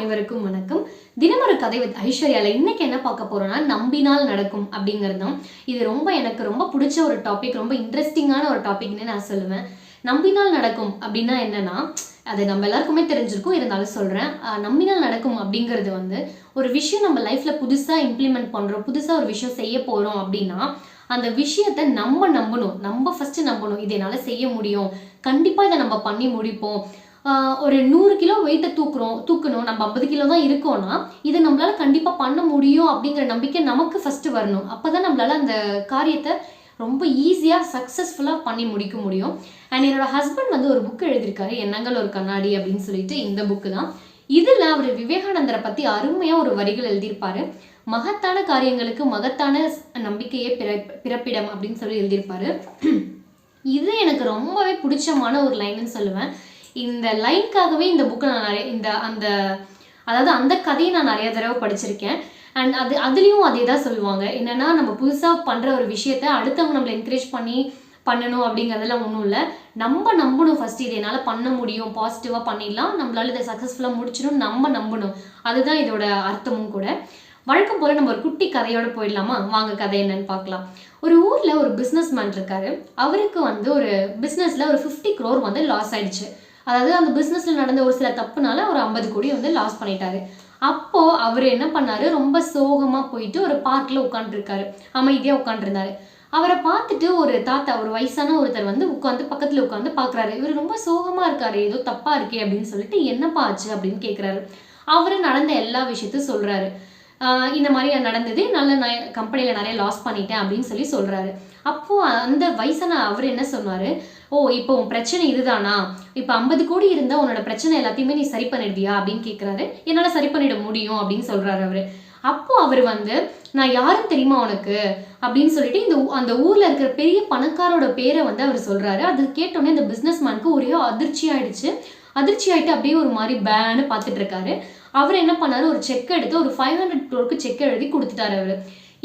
அனைவருக்கும் வணக்கம். தினமொரு கதை வித் ஐஸ்வர்யால இன்னைக்கு என்ன பார்க்க போறோம்னா நம்பினால் நடக்கும் அப்படிங்கிறது தான் இது ரொம்ப எனக்கு ரொம்ப பிடிச்ச ஒரு டாபிக் ரொம்ப இன்ட்ரெஸ்டிங்கான ஒரு டாபிக்னு நான் சொல்லுவேன். நம்பினால் நடக்கும் அப்படின்னா என்னன்னா அது நம்ம எல்லாருக்குமே தெரிஞ்சிருக்கும் இருந்தாலும் சொல்கிறேன் நம்பினால் நடக்கும் அப்படிங்கிறது வந்து ஒரு விஷயம் நம்ம லைஃப்பில் புதுசாக இம்ப்ளிமெண்ட் பண்ணுறோம் புதுசாக ஒரு விஷயம் செய்ய போகிறோம் அப்படின்னா அந்த விஷயத்தை நம்ம நம்பணும். நம்ம ஃபஸ்ட்டு நம்பணும். இதை என்னால் செய்ய முடியும். கண்டிப்பாக இதை நம்ம பண்ணி முடிப்போம். ஒரு நூறு கிலோ வெயிட்டை தூக்குறோம் தூக்கணும். நம்ம ஐம்பது கிலோ தான் இருக்கோம்னா இதை நம்மளால கண்டிப்பாக பண்ண முடியும் அப்படிங்கிற நம்பிக்கை நமக்கு ஃபஸ்ட்டு வரணும். அப்போ தான் நம்மளால் அந்த காரியத்தை ரொம்ப ஈஸியாக சக்ஸஸ்ஃபுல்லாக பண்ணி முடிக்க முடியும். அண்ட் என்னோட ஹஸ்பண்ட் வந்து ஒரு புக் எழுதியிருக்காரு எண்ணங்கள் ஒரு கண்ணாடி அப்படின்னு சொல்லிட்டு இந்த புக்கு தான். இதில் அவர் விவேகானந்தரை பற்றி அருமையாக ஒரு வரிகள் எழுதியிருப்பாரு. மகத்தான காரியங்களுக்கு மகத்தான நம்பிக்கையே பிற பிறப்பிடம் அப்படின்னு சொல்லி எழுதியிருப்பாரு. இது எனக்கு ரொம்பவே பிடிச்சமான ஒரு லைன்னு சொல்லுவேன். இந்த லைன்க்காகவே இந்த புக்கை நான் நிறைய இந்த அந்த அதாவது அந்த கதையை நான் நிறைய தடவை படிச்சிருக்கேன். அண்ட் அது அதுலேயும் அதே தான் சொல்லுவாங்க. என்னென்னா நம்ம புதுசாக பண்ணுற ஒரு விஷயத்த அடுத்தவங்க நம்மளை என்கரேஜ் பண்ணி பண்ணணும் அப்படிங்கிறதெல்லாம் ஒன்றும் இல்லை. நம்ம நம்பணும் ஃபஸ்ட்டு இது என்னால் பண்ண முடியும் பாசிட்டிவாக பண்ணிடலாம். நம்மளால் இதை சக்ஸஸ்ஃபுல்லாக முடிச்சிடும் நம்ம நம்பணும். அதுதான் இதோட அர்த்தமும் கூட. வழக்கம் போல் நம்ம ஒரு குட்டி கதையோட போயிடலாமா? வாங்க கதை என்னன்னு பார்க்கலாம். ஒரு ஊரில் ஒரு பிஸ்னஸ் மேன் இருக்காரு. அவருக்கு வந்து ஒரு பிஸ்னஸில் ஒரு ஃபிஃப்டி க்ரோர் வந்து லாஸ் ஆயிடுச்சு. அதாவது அந்த பிஸ்னஸில் நடந்த ஒரு சில தப்புனால ஒரு ஐம்பது கோடி வந்து லாஸ் பண்ணிட்டாரு. அப்போது அவர் என்ன பண்ணாரு? ரொம்ப சோகமாக போயிட்டு ஒரு பார்க்கில் உட்காந்துருக்காரு அமைதியாக உட்காந்துருந்தாரு அவரை பார்த்துட்டு ஒரு தாத்தா ஒரு வயசான ஒருத்தர் வந்து உட்காந்து பக்கத்தில் உட்காந்து பார்க்குறாரு. இவர் ரொம்ப சோகமாக இருக்காரு. ஏதோ தப்பாக இருக்கே அப்படின்னு சொல்லிட்டு என்னப்பா ஆச்சு? அப்படின்னு கேட்குறாரு அவர் நடந்த எல்லா விஷயத்தையும் சொல்கிறாரு இந்த மாதிரி நடந்தது. நல்ல நான் கம்பெனியில் நிறைய லாஸ் பண்ணிட்டேன் அப்படின்னு சொல்லி சொல்கிறாரு அப்போது அந்த வயசான அவர் என்ன சொன்னார்? ஓ இப்போ உன் பிரச்சனை இதுதானா? இப்போ ஐம்பது கோடி இருந்தால் உன்னோட பிரச்சனை எல்லாத்தையுமே நீ சரி பண்ணிடுவியா? அப்படின்னு கேட்குறாரு என்னால் சரி பண்ணிட முடியும் அப்படின்னு சொல்கிறாரு அவர். அப்போ அவர் வந்து நான் யாரும் தெரியுமா உனக்கு? அப்படின்னு சொல்லிட்டு இந்த அந்த ஊரில் இருக்கிற பெரிய பணக்காரோட பேரை வந்து அவர் சொல்கிறாரு அது கேட்டோன்னே இந்த பிஸ்னஸ் மேனுக்கு ஒரே அதிர்ச்சி ஆயிடுச்சு அதிர்ச்சி ஆகிட்டு அப்படியே ஒரு மாதிரி பேன்னு பார்த்துட்டு இருக்காரு. அவர் என்ன பண்ணாரு? ஒரு செக் எடுத்து ஒரு ஃபைவ் ஹண்ட்ரட் க்ரோருக்கு செக் எழுதி கொடுத்துட்டாரு அவர்.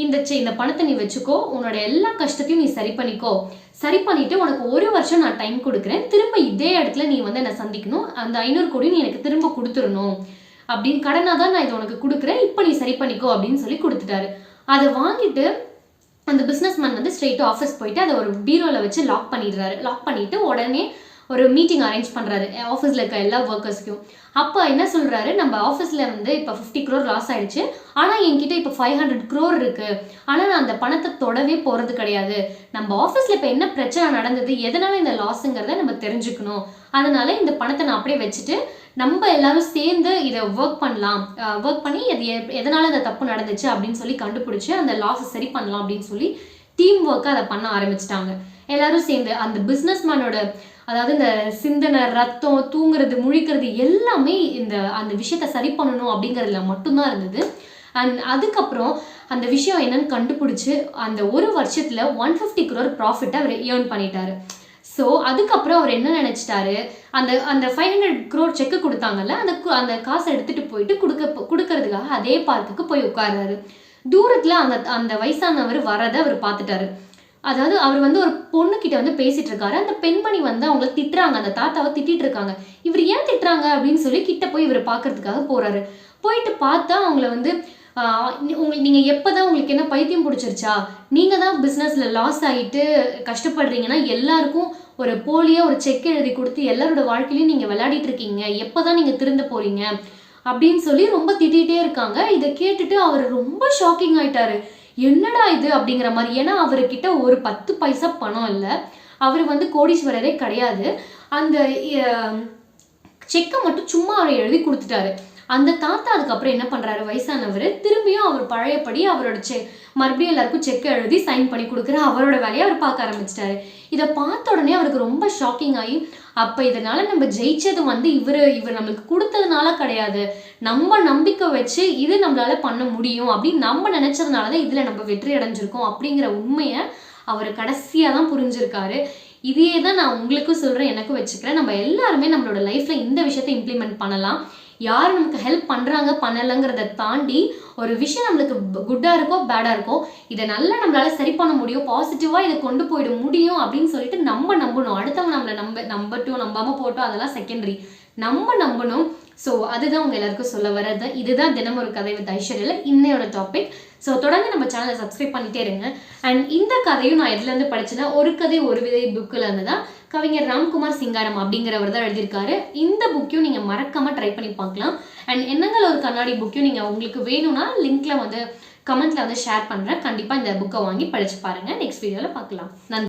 இந்த செ இந்த பணத்தை நீ வச்சுக்கோ உன்னோட எல்லா கஷ்டத்தையும் நீ சரி பண்ணிக்கோ. சரி பண்ணிட்டு உனக்கு ஒரு வருஷம் நான் டைம் கொடுக்குறேன். திரும்ப இதே இடத்துல நீ வந்து என்னை சந்திக்கணும். அந்த ஐநூறு கோடி நீ எனக்கு திரும்ப கொடுத்துடணும். அப்படின்னு கடனாக தான் நான் இதை உனக்கு கொடுக்குறேன். இப்போ நீ சரி பண்ணிக்கோ அப்படின்னு சொல்லி கொடுத்துட்டாரு. அதை வாங்கிட்டு அந்த பிஸ்னஸ் மேன் வந்து ஸ்ட்ரெயிட்டாக ஆஃபீஸ் போயிட்டு அதை ஒரு பீரோவில் வச்சு லாக் பண்ணிடுறாரு. லாக் பண்ணிட்டு உடனே ஒரு மீட்டிங் அரேஞ்ச் பண்ணுறாரு ஆஃபீஸில் இருக்க எல்லா ஒர்க்கர்ஸ்க்கும் அப்போ என்ன சொல்கிறாரு நம்ம ஆஃபீஸில் வந்து இப்போ ஃபிஃப்டி க்ரோர் லாஸ் ஆகிடுச்சு ஆனால் என்கிட்ட இப்போ ஃபைவ் ஹண்ட்ரட் க்ரோர் இருக்குது ஆனால் நான் அந்த பணத்தை தொடவே போகிறது கிடையாது. நம்ம ஆஃபீஸில் இப்போ என்ன பிரச்சனை நடந்தது? எதனால் இந்த லாஸுங்கிறத நம்ம தெரிஞ்சுக்கணும். அதனால இந்த பணத்தை நான் அப்படியே வச்சுட்டு நம்ம எல்லாரும் சேர்ந்து இதை ஒர்க் பண்ணலாம். ஒர்க் பண்ணி அது எ- இந்த தப்பு நடந்துச்சு அப்படின்னு சொல்லி கண்டுபிடிச்சி அந்த லாஸை சரி பண்ணலாம் அப்படின்னு சொல்லி டீம் ஒர்க்காக அதை பண்ண ஆரம்பிச்சிட்டாங்க. எல்லாரும் சேர்ந்து அந்த பிஸ்னஸ் மேனோட அதாவது இந்த சிந்தனை ரத்தம் தூங்குறது முழிக்கிறது எல்லாமே இந்த அந்த விஷயத்தை சரி பண்ணணும் அப்படிங்கிறதுல மட்டும்தான் இருந்தது. அண்ட் அதுக்கப்புறம் அந்த விஷயம் என்னன்னு கண்டுபிடிச்சி அந்த ஒரு வருஷத்தில் ஒன் ஃபிஃப்டி க்ரோர் ப்ராஃபிட்டை அவர் ஏர்ன் பண்ணிட்டாரு. ஸோ அதுக்கப்புறம் அவர் என்ன நினச்சிட்டாரு? அந்த அந்த ஃபைவ் ஹண்ட்ரட் க்ரோர் செக்கு கொடுத்தாங்கல்ல அந்த அந்த காசை எடுத்துகிட்டு போயிட்டு கொடுக்க கொடுக்கறதுக்காக அதே பார்க்குக்கு போய் உட்கார்றாரு. தூரத்தில் அந்த அந்த வயசானவர் வரதை அவர் பார்த்துட்டாரு. அதாவது அவர் வந்து ஒரு பொண்ணுக்கிட்ட வந்து பேசிட்டு இருக்காரு அந்த பெண்மணி வந்து அவங்கள திட்டுறாங்க. அந்த தாத்தாவை திட்டிட்டு இருக்காங்க இவர் ஏன் திட்டுறாங்க அப்படின்னு சொல்லி கிட்ட போய் இவர் பார்க்கறதுக்காக போறாரு. போயிட்டு பார்த்தா அவங்கள வந்து உங்களுக்கு நீங்கள் எப்போ தான் உங்களுக்கு என்ன பைத்தியம் பிடிச்சிருச்சா? நீங்கள் தான் பிஸ்னஸில் லாஸ் ஆகிட்டு கஷ்டப்படுறீங்கன்னா எல்லாருக்கும் ஒரு போலியாக ஒரு செக் எழுதி கொடுத்து எல்லாரோட வாழ்க்கையிலையும் நீங்கள் விளையாடிட்டு இருக்கீங்க. எப்போ தான் நீங்கள் திருந்த போகிறீங்க அப்படின்னு சொல்லி ரொம்ப திட்டிகிட்டே இருக்காங்க. இதை கேட்டுட்டு அவர் ரொம்ப ஷாக்கிங் ஆயிட்டாரு. என்னடா இது அப்படிங்கிற மாதிரி. ஏன்னா அவர்கிட்ட ஒரு பத்து பைசா பணம் இல்லை. அவர் வந்து கோடீஸ்வரரே கிடையாது. அந்த செக்கை மட்டும் சும்மா அவர் எழுதி கொடுத்துட்டாரு. அந்த தாத்தா அதுக்கப்புறம் என்ன பண்ணுறாரு வயசானவர். திரும்பியும் அவர் பழையபடி அவரோட செ மறுபடியும் எல்லாருக்கும் செக் எழுதி சைன் பண்ணி கொடுக்குற அவரோட வேலையை அவர் பார்க்க ஆரம்பிச்சிட்டாரு. இதை பார்த்த உடனே அவருக்கு ரொம்ப ஷாக்கிங் ஆகி அப்போ இதனால் நம்ம ஜெயிச்சது வந்து இவர் இவர் நம்மளுக்கு கொடுத்ததுனால கிடையாது. நம்ம நம்பிக்கை வச்சு இது நம்மளால் பண்ண முடியும் அப்படின்னு நம்ம நினச்சதுனால தான் இதில் நம்ம வெற்றி அடைஞ்சிருக்கோம் அப்படிங்கிற உண்மையை அவர் கடைசியாக தான் புரிஞ்சிருக்காரு. இதையே தான் நான் உங்களுக்கும் சொல்கிறேன் எனக்கும் வச்சுக்கிறேன். நம்ம எல்லாருமே நம்மளோட லைஃப்பில் இந்த விஷயத்தை இம்ப்ளிமெண்ட் பண்ணலாம். யார் நமக்கு ஹெல்ப் பண்ணுறாங்க பண்ணலைங்கிறத தாண்டி ஒரு விஷயம் நம்மளுக்கு குட்டாக இருக்கோ பேடாக இருக்கோ இதை நல்லா நம்மளால் சரி பண்ண முடியும் பாசிட்டிவாக இதை கொண்டு போயிட முடியும் அப்படின்னு சொல்லிட்டு நம்ம நம்பணும். அடுத்தவங்க நம்மளை நம்ப நம்பட்டும் நம்பாமல் போட்டோம் அதெல்லாம் செகண்டரி நம்ம நம்பணும் ஸோ அதுதான் உங்கள் எல்லாருக்கும் சொல்ல வர்றது. இதுதான் தினம் ஒரு கதை வித் ஐஸ்வர்யில் இன்னையோட டாபிக் ஸோ தொடர்ந்து நம்ம சேனலை சப்ஸ்கிரைப் பண்ணிட்டே இருங்க. அண்ட் இந்த கதையும் நான் எதுலேருந்து படிச்சேன்னா ஒரு கதை ஒரு விதை புக்கில் இருந்து தான் கவிஞர் ராம்குமார் சிங்காரம் அப்படிங்கிறவர் தான் எழுதியிருக்காரு. இந்த புக்கையும் நீங்கள் மறக்காமல் ட்ரை பண்ணி பார்க்கலாம். அண்ட் எண்ணங்கள் ஒரு கண்ணாடி புக்கையும் நீங்கள் உங்களுக்கு வேணும்னா லிங்க்கில் வந்து கமெண்ட்டில் வந்து ஷேர் பண்ணுறேன் கண்டிப்பாக இந்த புக்கை வாங்கி படித்து பாருங்கள் நெக்ஸ்ட் வீடியோவில் பார்க்கலாம். நன்றி.